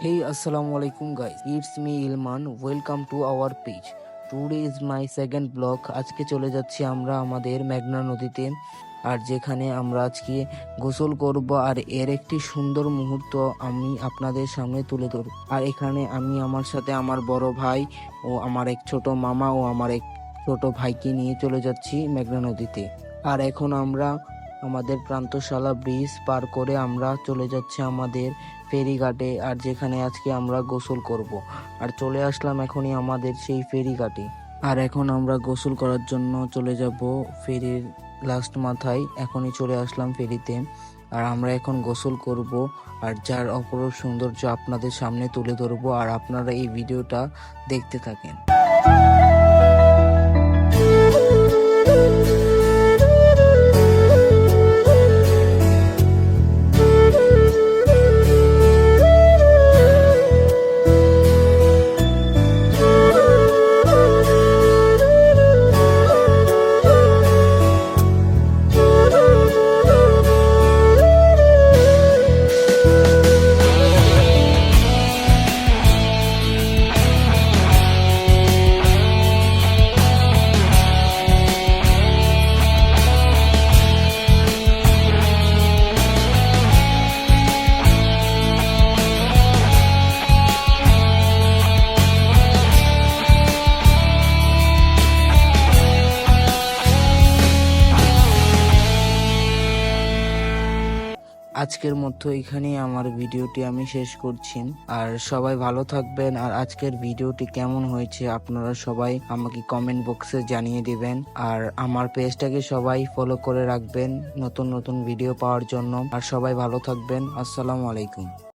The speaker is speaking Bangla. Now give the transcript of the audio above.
Hey, assalamu alaikum, guys. It's me, Ilman. Welcome to our page. Today is my second vlog. আজকে চলে যাচ্ছি আমরা আমাদের মেঘনা নদীতে আর যেখানে আমরা আজকে গোসল করব আর এর একটি সুন্দর মুহূর্ত আমি আপনাদের সামনে তুলে ধরব আর এখানে আমি আমার সাথে আমার বড় ভাই ও আমার এক ছোট মামা ও আমার এক ছোট ভাইকে নিয়ে চলে যাচ্ছি মেঘনা নদীতে আর এখন আমরা আমাদের প্রান্তশালা ব্রিজ পার করে আমরা চলে যাচ্ছি আমাদের ফেরিঘাটে, আর যেখানে আজকে আমরা গোসল করব। আর চলে আসলাম এখনই আমাদের সেই ফেরিঘাটে। আর এখন আমরা গোসল করার জন্য চলে যাব ফেরির লাস্ট মাথায়, এখনই চলে আসলাম ফেরিতে। আর আমরা এখন গোসল করব, আর যার অপরূপ সৌন্দর্য আপনাদের সামনে তুলে ধরবো, আর আপনারা এই ভিডিওটা দেখতে থাকেন। আজকের মতো এখানেই আমার ভিডিওটি আমি শেষ করছি। আর সবাই ভালো থাকবেন। আর আজকের ভিডিওটি কেমন হয়েছে আপনারা সবাই আমাকে কমেন্ট বক্সে জানিয়ে দিবেন। আর আমার পেজটাকে সবাই ফলো করে রাখবেন নতুন নতুন ভিডিও পাওয়ার জন্য। আর সবাই ভালো থাকবেন। আসসালামু আলাইকুম।